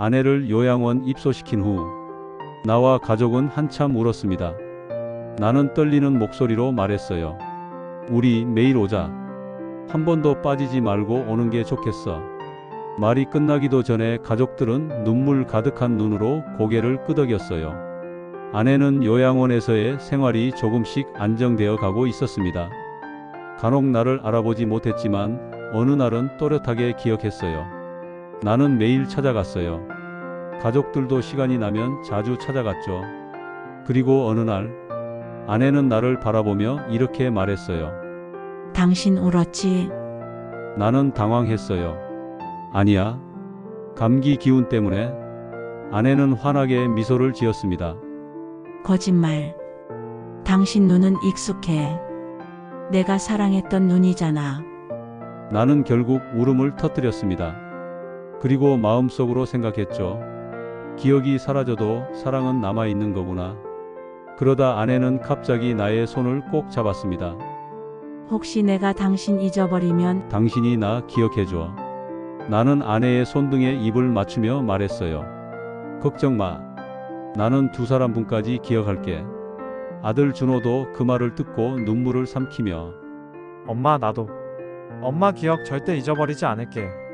아내를 요양원 입소시킨 후 나와 가족은 한참 울었습니다. 나는 떨리는 목소리로 말했어요. 우리 매일 오자. 한 번도 빠지지 말고 오는 게 좋겠어. 말이 끝나기도 전에 가족들은 눈물 가득한 눈으로 고개를 끄덕였어요. 아내는 요양원에서의 생활이 조금씩 안정되어 가고 있었습니다. 간혹 나를 알아보지 못했지만 어느 날은 또렷하게 기억했어요. 나는 매일 찾아갔어요. 가족들도 시간이 나면 자주 찾아갔죠. 그리고 어느 날 아내는 나를 바라보며 이렇게 말했어요. 당신 울었지? 나는 당황했어요. 아니야. 감기 기운 때문에 아내는 환하게 미소를 지었습니다. 거짓말. 당신 눈은 익숙해. 내가 사랑했던 눈이잖아. 나는 결국 울음을 터뜨렸습니다. 그리고 마음속으로 생각했죠. 기억이 사라져도 사랑은 남아있는 거구나. 그러다 아내는 갑자기 나의 손을 꼭 잡았습니다. 혹시 내가 당신 잊어버리면 당신이 나 기억해줘. 나는 아내의 손등에 입을 맞추며 말했어요. 걱정 마. 나는 두 사람 분까지 기억할게. 아들 준호도 그 말을 듣고 눈물을 삼키며 엄마 나도. 엄마 기억 절대 잊어버리지 않을게.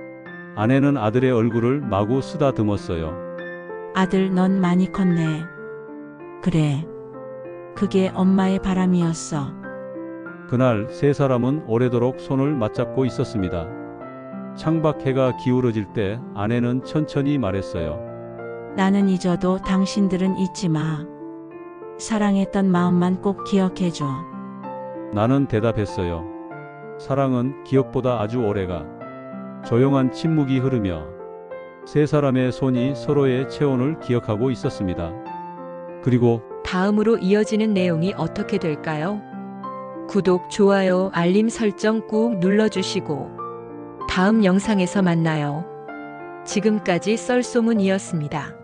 아내는 아들의 얼굴을 마구 쓰다듬었어요. 아들 넌 많이 컸네. 그래. 그게 엄마의 바람이었어. 그날 세 사람은 오래도록 손을 맞잡고 있었습니다. 창밖 해가 기울어질 때 아내는 천천히 말했어요. 나는 잊어도 당신들은 잊지 마. 사랑했던 마음만 꼭 기억해줘. 나는 대답했어요. 사랑은 기억보다 아주 오래가. 조용한 침묵이 흐르며 세 사람의 손이 서로의 체온을 기억하고 있었습니다. 그리고 다음으로 이어지는 내용이 어떻게 될까요? 구독, 좋아요, 알림 설정 꾹 눌러주시고 다음 영상에서 만나요. 지금까지 썰소문이었습니다.